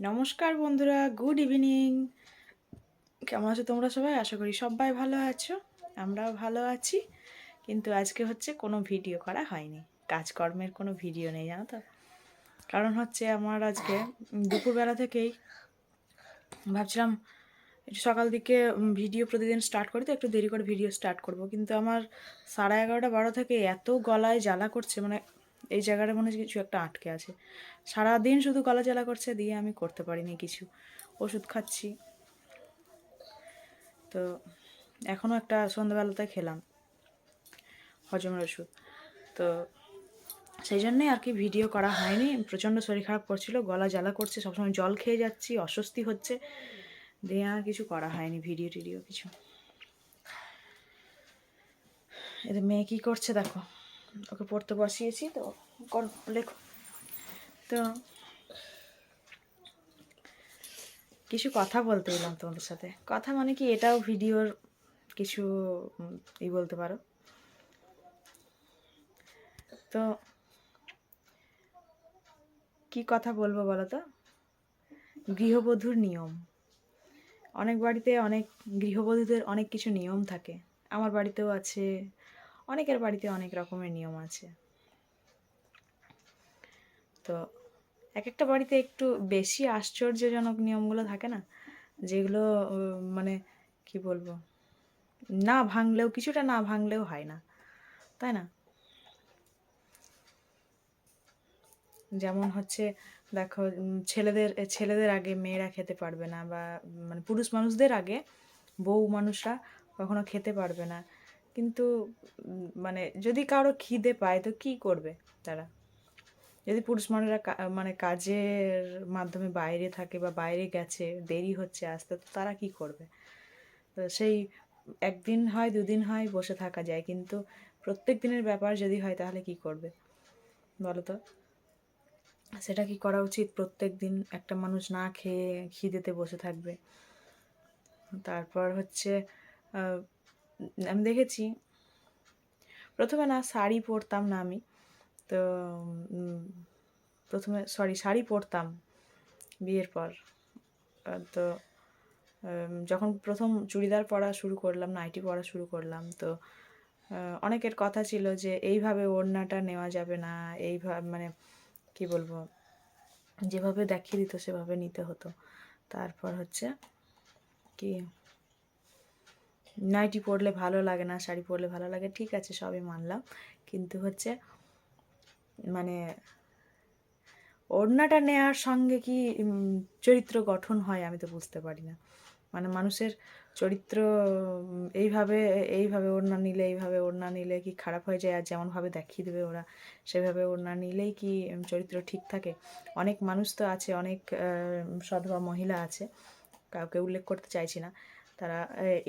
নমস্কার বন্ধুরা, good evening. কেমন আছো তোমরা সবাই? আশা করি সবাই ভালো আছো, আমরাও ভালো আছি। কিন্তু আজকে হচ্ছে কোনো ভিডিও করা হয়নি, কাজকর্মের কোনো ভিডিও নেই, জানো তো। কারণ হচ্ছে আমার আজকে দুপুরবেলা থেকেই ভাবছিলাম সকাল দিকে ভিডিও প্রতিদিন স্টার্ট করি তো, একটু দেরি করে ভিডিও স্টার্ট করব। কিন্তু আমার সাড়ে এগারোটা বারো থেকে এত গলায় জ্বালা করছে মানে এই জায়গাটা মনে হচ্ছে কিছু একটা আটকে আছে। সারাদিন শুধু গলা জ্বালা করছে, দিয়ে আমি করতে পারিনি কিছু। ওষুধ খাচ্ছি। তো এখনও একটা সন্ধ্যাবেলাতে খেলাম। হজমের ওষুধ। তো সেই জন্যে আর কি ভিডিও করা হয়নি। প্রচণ্ড শরীর খারাপ করছিল, গলা জ্বালা করছে, সবসময় জল খেয়ে যাচ্ছি, অস্বস্তি হচ্ছে। দিয়ে আর কিছু করা হয়নি ভিডিও টিডিও কিছু। এদের মেয়ে কী করছে দেখো। ওকে পড়তে বসিয়েছি, তো কর, লেখো। তো কিছু কথা বলতে এলাম তোমাদের সাথে। কথা মানে কি, এটাও ভিডিওর কিছু ই বলতে পারো। তো কি কথা বলব বলো তো? গৃহবধূর নিয়ম। অনেক বাড়িতে অনেক গৃহবধূদের অনেক কিছু নিয়ম থাকে। আমার বাড়িতেও আছে অনেকের বাড়িতে অনেক রকমের নিয়ম আছে। তো এক একটা বাড়িতে একটু বেশি আশ্চর্যজনক নিয়মগুলো থাকে না? যেগুলো মানে কি বলব? না ভাঙলেও, কিছুটা না ভাঙলেও হয় না। তাই না? যেমন হচ্ছে, দেখো ছেলেদের ছেলেদের আগে মেয়েরা খেতে পারবে না বা মানে পুরুষ মানুষদের আগে বউ মানুষরা কখনো খেতে পারবে না। কিন্তু মানে যদি কারও খিদে পায়, তো কি করবে তারা? যদি পুরুষ মানুষরা মানে কাজের মাধ্যমে বাইরে থাকে বা বাইরে গেছে, দেরি হচ্ছে আসতে, তো তারা কি করবে? তো সেই একদিন হয়, দুদিন হয়, বসে থাকা যায়। কিন্তু প্রত্যেক দিনের ব্যাপার যদি হয়, তাহলে কি করবে? বলো তো? সেটা কি করা উচিত? প্রত্যেক দিন একটা মানুষ না খেয়ে খিদেতে বসে থাকবে? তারপর হচ্ছে আমি দেখেছি। প্রথমে না শাড়ি পরতাম না আমি। তো প্রথমে সরি শাড়ি পরতাম বিয়ের পর। তো যখন প্রথম চুড়িদার পরা শুরু করলাম, নাইটি পরা শুরু করলাম, তো অনেকের কথা ছিল যে এইভাবে ওড়নাটা নেওয়া যাবে না এইভাবে মানে কি বলব, যেভাবে দেখিয়ে দিত সেভাবে নিতে হতো। তারপর হচ্ছে কি নাইটি পরলে ভালো লাগে না, শাড়ি পরলে ভালো লাগে, ঠিক আছে, সবই মানলাম। কিন্তু হচ্ছে মানে ওড়নাটা নেওয়ার সঙ্গে কি চরিত্র গঠন হয় আমি তো বুঝতে পারি না। মানে মানুষের চরিত্র, এইভাবে এইভাবে ওড়না নিলে, এইভাবে ওড়না নিলে কি খারাপ হয়ে যায়? আর যেমনভাবে দেখিয়ে দেবে ওরা, সেভাবে ওড়না নিলেই কি চরিত্র ঠিক থাকে? অনেক মানুষ তো আছে, অনেক সধবা মহিলা আছে, কাউকে উল্লেখ করতে চাইছি না। তারা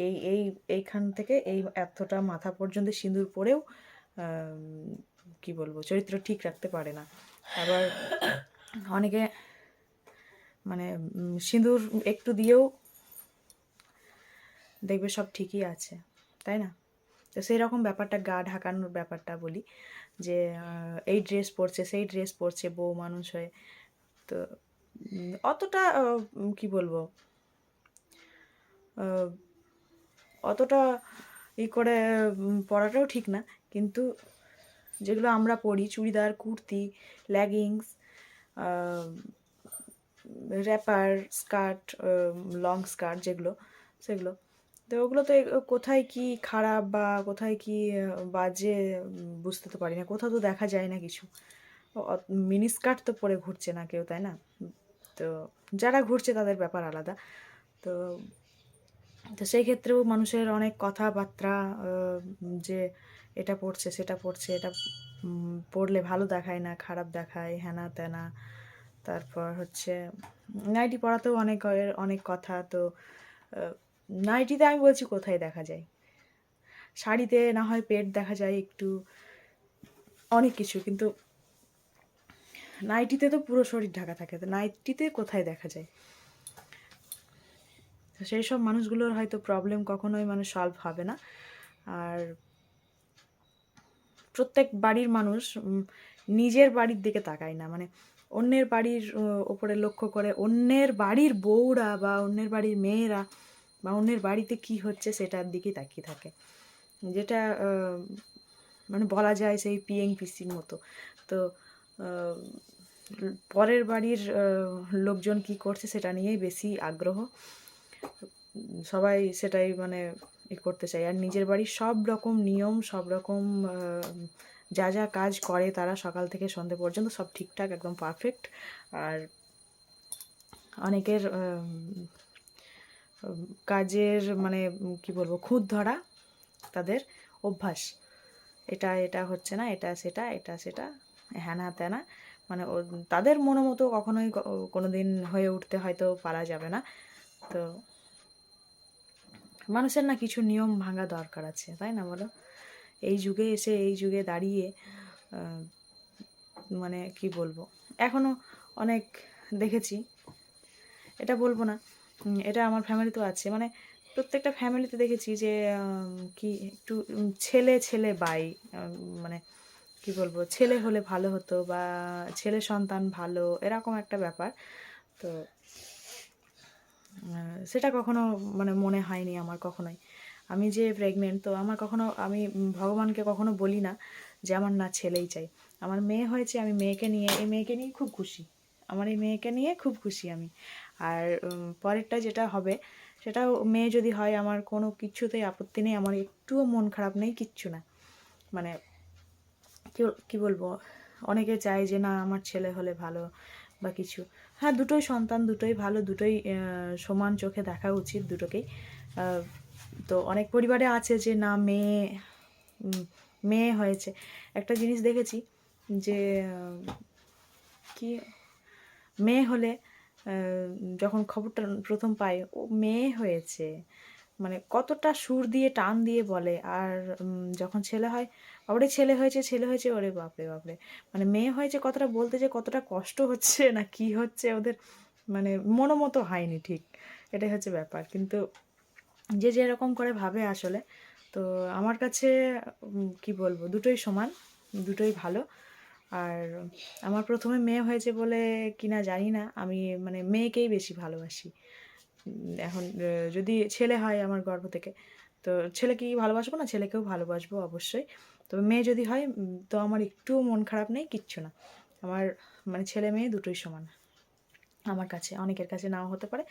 এই এই, এইখান থেকে এই এতটা মাথা পর্যন্ত সিঁদুর পরেও কি বলব, চরিত্র ঠিক রাখতে পারে না। আবার অনেকে মানে সিঁদুর একটু দিয়েও দেখবে সব ঠিকই আছে, তাই না? তো সেই রকম ব্যাপারটা, গা ঢাকানোর ব্যাপারটা বলি যে এই ড্রেস পরছে, সেই ড্রেস পরছে, বউ মানুষ হয়ে, তো অতটা কি বলব অতটা ই করে পরাটাও ঠিক না। কিন্তু যেগুলো আমরা পরি churidar, kurti leggings wrapper skirt long skirt যেগুলো, সেগুলো। তো ওগুলো তো কোথায় কি খারাপ বা কোথায় কি বাজে বুঝতে তো পারি না। কোথাও তো দেখা যায় না কিছু। মিনি স্কার্ট তো পরে ঘুরছে না কেউ, তাই না? তো যারা ঘুরছে তাদের ব্যাপার আলাদা। তো তো সেই ক্ষেত্রেও মানুষের অনেক কথাবার্তা যে এটা পড়ছে, সেটা পড়ছে, এটা পড়লে ভালো দেখায় না, খারাপ দেখায় হ্যানা ত্যানা তারপর হচ্ছে, নাইটি পড়াতেও অনেক অনেক কথা। তো নাইটিতে আমি বলছি কোথায় দেখা যায়? শাড়িতে না হয় পেট দেখা যায় একটু, অনেক কিছু। কিন্তু নাইটিতে তো পুরো শরীর ঢাকা থাকে। তো নাইটিতে কোথায় দেখা যায়? তো সেই সব মানুষগুলোর হয়তো প্রবলেম কখনোই মানে সলভ হবে না। আর প্রত্যেক বাড়ির মানুষ নিজের বাড়ির দিকে তাকায় না। মানে অন্যের বাড়ির ওপরে লক্ষ্য করে অন্যের বাড়ির বউরা বা অন্যের বাড়ির মেয়েরা বা অন্যের বাড়িতে কি হচ্ছে সেটার দিকেই তাকিয়ে থাকে। যেটা মানে বলা যায় সেই পিএং পিসির মতো। তো পরের বাড়ির লোকজন কি করছে সেটা নিয়েই বেশি আগ্রহ। সবাই সেটাই মানে ই করতে চায়। আর নিজের বাড়ির সব রকম নিয়ম, সব রকম যা যা কাজ করে তারা সকাল থেকে সন্ধে পর্যন্ত সব ঠিকঠাক, একদম পারফেক্ট আর অনেকের কাজের মানে কি বলব খুদ ধরা তাদের অভ্যাস। এটা এটা হচ্ছে না, এটা, সেটা এটা, সেটা হ্যানা ত্যানা মানে তাদের মনো মতো কখনোই কোনো দিন হয়ে উঠতে হয়তো পারা যাবে না। তো মানুষের না কিছু নিয়ম ভাঙা দরকার আছে, তাই না বলো? এই যুগে এসে এই যুগে দাঁড়িয়ে মানে কি বলব? এখনও অনেক দেখেছি। এটা বলব না এটা আমার ফ্যামিলিতেও আছে। মানে প্রত্যেকটা ফ্যামিলিতে দেখেছি যে কি একটু ছেলে ছেলে বাই মানে কি বলব? ছেলে হলে ভালো হতো বা ছেলে সন্তান ভালো, এরকম একটা ব্যাপার। তো সেটা কখনো মানে মনে হয়নি আমার কখনোই। আমি যে প্রেগনেন্ট তো আমার কখনো, আমি ভগবানকে কখনো বলি না যে আমার না ছেলেই চাই। আমার মেয়ে হয়েছে, আমি মেয়েকে নিয়ে, এই মেয়েকে নিয়ে খুব খুশি। আমার এই মেয়েকে নিয়ে খুব খুশি আমি। আর পরেরটা যেটা হবে, সেটাও মেয়ে যদি হয়, আমার কোনো কিছুতেই আপত্তি নেই, আমার একটুও মন খারাপ নেই, কিচ্ছু না। মানে কি বল- কি বলব? অনেকে চায় যে না, আমার ছেলে হলে ভালো বা কিছু। হ্যাঁ দুটোই সন্তান, দুটোই ভালো, দুটোই সমান চোখে দেখা উচিত দুটোকেই। তো অনেক পরিবারে আছে যে না, মেয়ে মেয়ে হয়েছে। একটা জিনিস দেখেছি যে কি, মেয়ে হলে যখন খবরটা প্রথম পায়, ও মেয়ে হয়েছে মানে কতটা সুর দিয়ে, টান দিয়ে বলে। আর যখন ছেলে হয় বাবারে ছেলে হয়েছে ছেলে হয়েছে, ওরে বাপরে বাপরে। মানে মেয়ে হয়েছে কতটা বলতে যে কতটা কষ্ট হচ্ছে না কি হচ্ছে ওদের মানে মনোমতো হয়নি ঠিক। এটাই হচ্ছে ব্যাপার। কিন্তু যে যেরকম করে ভাবে আসলে, তো আমার কাছে কি বলব, দুটোই সমান, দুটোই ভালো। আর আমার প্রথমে মেয়ে হয়েছে বলে কিনা জানি না। আমি মানে মেয়েকেই বেশি ভালোবাসি। এখন যদি ছেলে হয় আমার গর্ভ থেকে, তো ছেলেকেই ভালোবাসবো না? ছেলেকেও ভালোবাসবো অবশ্যই। তবে মেয়ে যদি হয় তো আমার একটুও মন খারাপ নেই, কিচ্ছু না। আমার মানে ছেলে মেয়ে দুটোই সমান। আমার কাছে, অনেকের কাছে নাও হতে পারে,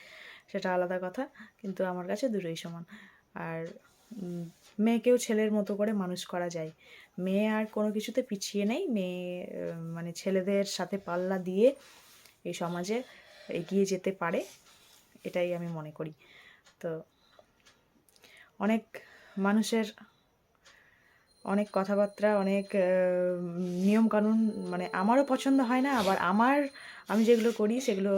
সেটা আলাদা কথা, কিন্তু আমার কাছে দুটোই সমান। আর মেয়েকেও ছেলের মতো করে মানুষ করা যায়। মেয়ে আর কোনো কিছুতে পিছিয়ে নেই। মেয়ে মানে ছেলেদের সাথে পাল্লা দিয়ে এই সমাজে এগিয়ে যেতে পারে। এটাই আমি মনে করি। তো অনেক মানুষের অনেক কথাবার্তা, অনেক নিয়মকানুন মানে আমারও পছন্দ হয় না, আবার আমার আমি যেগুলো করি সেগুলো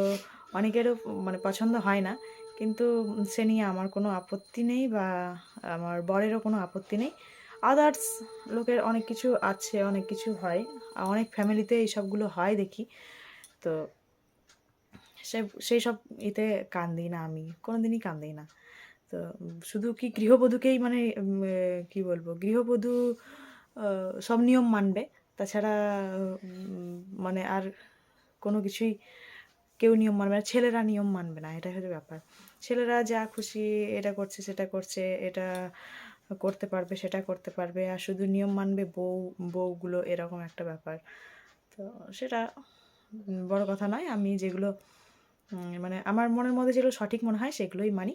অনেকেরও মানে পছন্দ হয় না। কিন্তু সে নিয়ে আমার কোনো আপত্তি নেই বা আমার বরেরও কোনো আপত্তি নেই। আদার্স লোকের অনেক কিছু আছে, অনেক কিছু হয়, অনেক ফ্যামিলিতে এইসবগুলো হয় দেখি। তো সে, সেই সব এতে কান দিই না আমি কোনো দিনই কান দিই না। তো শুধু কি গৃহবধূকেই মানে কি বলব, গৃহবধূ সব নিয়ম মানবে। তাছাড়া মানে আর কোনো কিছুই কেউ নিয়ম মানবে না, ছেলেরা নিয়ম মানবে না, এটাই হচ্ছে ব্যাপার। ছেলেরা যা খুশি, এটা করছে, সেটা করছে, এটা করতে পারবে, সেটা করতে পারবে, আর শুধু নিয়ম মানবে বউ, বউগুলো, এরকম একটা ব্যাপার। তো সেটা বড় কথা নয়, আমি যেগুলো মানে আমার মনের মধ্যে যেগুলো সঠিক মনে হয় সেগুলোই মানি।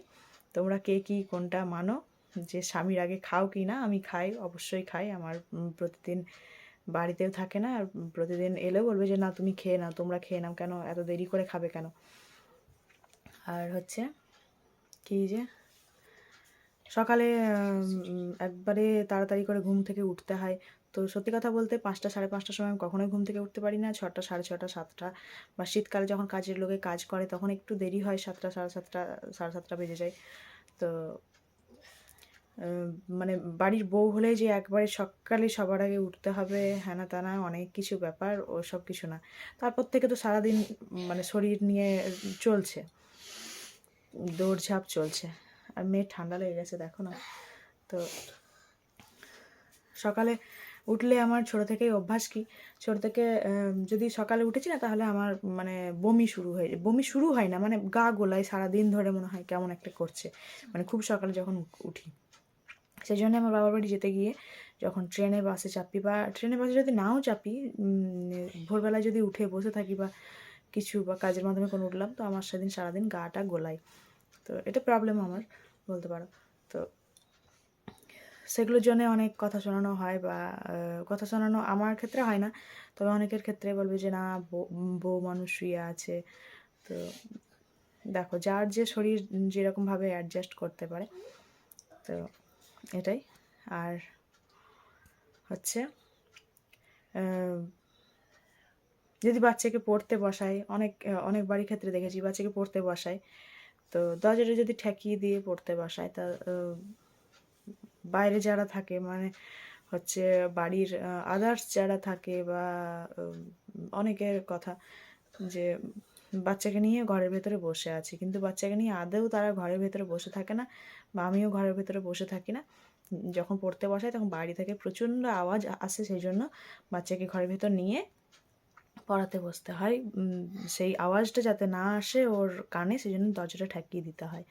তোমরা কে কী কোনটা মানো? যে স্বামীর আগে খাও কি না? আমি খাই, অবশ্যই খাই। আমার প্রতিদিন বাড়িতেও থাকে না। আর প্রতিদিন এলেও বলবে যে, না, তুমি খেয়ে নাও, তোমরা খেয়ে নাও। কেন? এত দেরি করে খাবে কেন? আর হচ্ছে কি যে, সকালে একবারে তাড়াতাড়ি করে ঘুম থেকে উঠতে হয়। তো সত্যি কথা বলতে পাঁচটা, সাড়ে পাঁচটার সময় আমি কখনোই ঘুম থেকে উঠতে পারি না। ছটা, সাড়ে ছটা, সাতটা বা শীতকালে যখন কাজের লোকে কাজ করে তখন একটু দেরি হয় সাতটা, সাড়ে সাতটা সাড়ে সাতটা বেজে যায়। তো মানে বাড়ির বউ হলে যে একবারে সকালে সবার আগে উঠতে হবে, হ্যানা তানা অনেক কিছু ব্যাপার, ও সব কিছু না। তারপর থেকে তো সারাদিন মানে শরীর নিয়ে চলছে। দৌড়ঝাঁপ চলছে। আর মেয়ের ঠান্ডা লেগে গেছে, দেখো না। তো সকালে উঠলে আমার ছোটো থেকেই অভ্যাস কি? ছোটো থেকে যদি সকালে উঠেছি না, তাহলে আমার মানে বমি শুরু হয়ে, বমি শুরু হয় না মানে গা গোলায় সারাদিন ধরে মনে হয় কেমন একটা করছে। মানে খুব সকালে যখন উঠি সেই জন্য আমার বাবার বাড়ি যেতে গিয়ে যখন ট্রেনে, বাসে চাপি বা, ট্রেনে, বাসে যদি নাও চাপি ভোরবেলায় যদি উঠে বসে থাকি বা কিছু বা কাজের মাধ্যমে কোনো উঠলাম, তো আমার সেদিন সারাদিন গাটা গোলায়। তো এটা প্রবলেম আমার, বলতে পারো। তো সেগুলোর জন্য অনেক কথা শোনানো হয় বা কথা শোনানো আমার ক্ষেত্রে হয় না। তবে অনেকের ক্ষেত্রে বলবে যে, না বউ- মানুষ শুয়ে আছে। তো দেখো, যার যে শরীর যেরকমভাবে অ্যাডজাস্ট করতে পারে, তো এটাই। আর হচ্ছে যদি বাচ্চাকে পড়তে বসায় অনেক অনেক বাড়ির ক্ষেত্রে দেখেছি, বাচ্চাকে পড়তে বসায় তো দরজাটা যদি ঠেকিয়ে দিয়ে পড়তে বসায় তা বাইরে যারা থাকে মানে হচ্ছে বাড়ির আদার্স যারা থাকে বা অনেকের কথা যে বাচ্চাকে নিয়ে ঘরের ভেতরে বসে আছে। কিন্তু বাচ্চাকে নিয়ে আদৌ তারা ঘরের ভেতরে বসে থাকে না বা আমিও ঘরের ভেতরে বসে থাকি না। যখন পড়তে বসাই তখন বাড়ি থেকে প্রচণ্ড আওয়াজ আসে সেই জন্য বাচ্চাকে ঘরের ভেতর নিয়ে পড়াতে বসতে হয়। সেই আওয়াজটা যাতে না আসে ওর কানে, সেই জন্য দরজাটা ঠেকিয়ে দিতে হয়।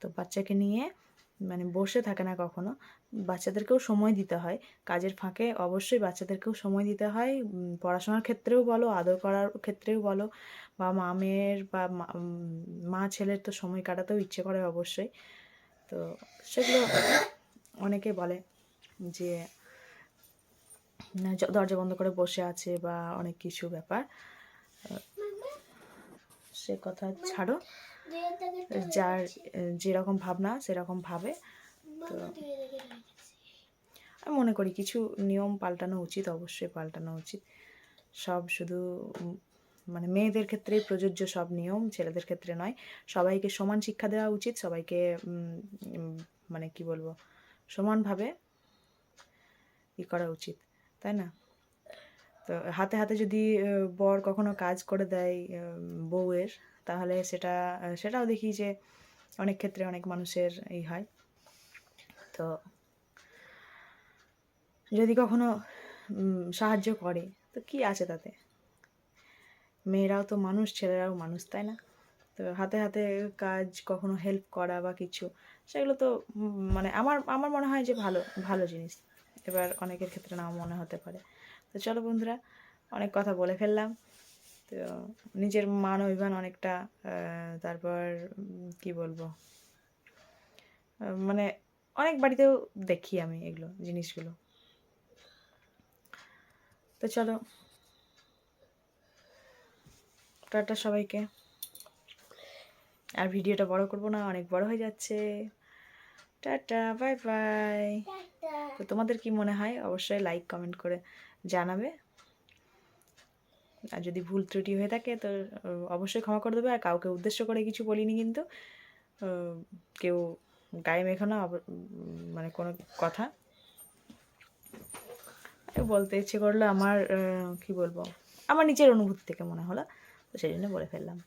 তো বাচ্চাকে নিয়ে মানে বসে থাকে না কখনো। বাচ্চাদেরকেও সময় দিতে হয়। কাজের ফাঁকে অবশ্যই বাচ্চাদেরকেও সময় দিতে হয়। পড়াশোনার ক্ষেত্রেও বলো, আদর করার ক্ষেত্রেও বলো। বা মা মেয়ের বা মা- ছেলের তো সময় কাটাতেও ইচ্ছে করে অবশ্যই। তো সেগুলো অনেকে বলে যে দরজা বন্ধ করে বসে আছে বা অনেক কিছু ব্যাপার। সে কথা ছাড়ো। যার যেরকম ভাবনা সেরকম ভাবে। তো আমি মনে করি কিছু নিয়ম পাল্টানো উচিত অবশ্যই পাল্টানো উচিত। সব শুধু মানে মেয়েদের ক্ষেত্রেই প্রযোজ্য সব নিয়ম ছেলেদের ক্ষেত্রে নয়। সবাইকে সমান শিক্ষা দেওয়া উচিত সবাইকে মানে কি বলব সমানভাবে ই করা উচিত তাই না? তো হাতে হাতে যদি বর কখনো কাজ করে দেয় বউয়ের তাহলে সেটা, সেটাও দেখি যে অনেক ক্ষেত্রে অনেক মানুষের এই হয়। তো যদি কখনো সাহায্য করে, তো কি আছে তাতে? মেয়েরাও তো মানুষ, ছেলেরাও মানুষ, তাই না? তো হাতে হাতে কাজ, কখনো হেল্প করা বা কিছু, সেগুলো তো মানে আমার আমার মনে হয় যে ভালো ভালো জিনিস। এবার অনেকের ক্ষেত্রে নাও মনে হতে পারে। তো চলো বন্ধুরা, অনেক কথা বলে ফেললাম। তো নিজের মান অভিমান অনেকটা তারপর কি বলব? মানে অনেক বাড়িতেও দেখি আমি এগুলো জিনিসগুলো। তো চলো। টাটা সবাইকে। আর ভিডিওটা বড় করব না অনেক বড় হয়ে যাচ্ছে। Tata bye bye. তো তোমাদের কি মনে হয়? অবশ্যই লাইক কমেন্ট করে জানাবে। আর যদি ভুল ত্রুটি হয়ে থাকে তো অবশ্যই ক্ষমা করে দেবে। আর কাউকে উদ্দেশ্য করে কিছু বলিনি কিন্তু কেউ গায়ে আব- উম, মানে কোনো কথা। বলতে ইচ্ছে করল আমার কি বলব আমার নিজের অনুভূতি থেকে মনে হলো তো সেই জন্য বলে ফেললাম।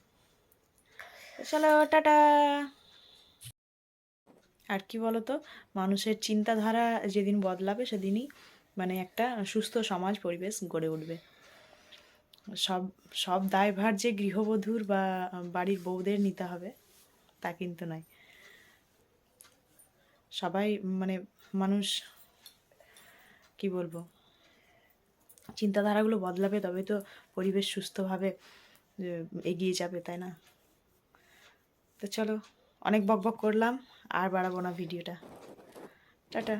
চলো টাটা। আর কি বলতো মানুষের চিন্তাধারা যেদিন বদলাবে সেদিনই মানে একটা সুস্থ সমাজ পরিবেশ গড়ে উঠবে। সব সব দায়ভার যে গৃহবধূর বা বাড়ির বউদের নিতে হবে, তা কিন্তু নয়। সবাই মানে মানুষ, কি বলব, চিন্তাধারাগুলো বদলাবে তবে তো পরিবেশ সুস্থভাবে এগিয়ে যাবে, তাই না? তো চলো, অনেক বক বক করলাম, আর বাড়াবো না ভিডিওটা। টাটা।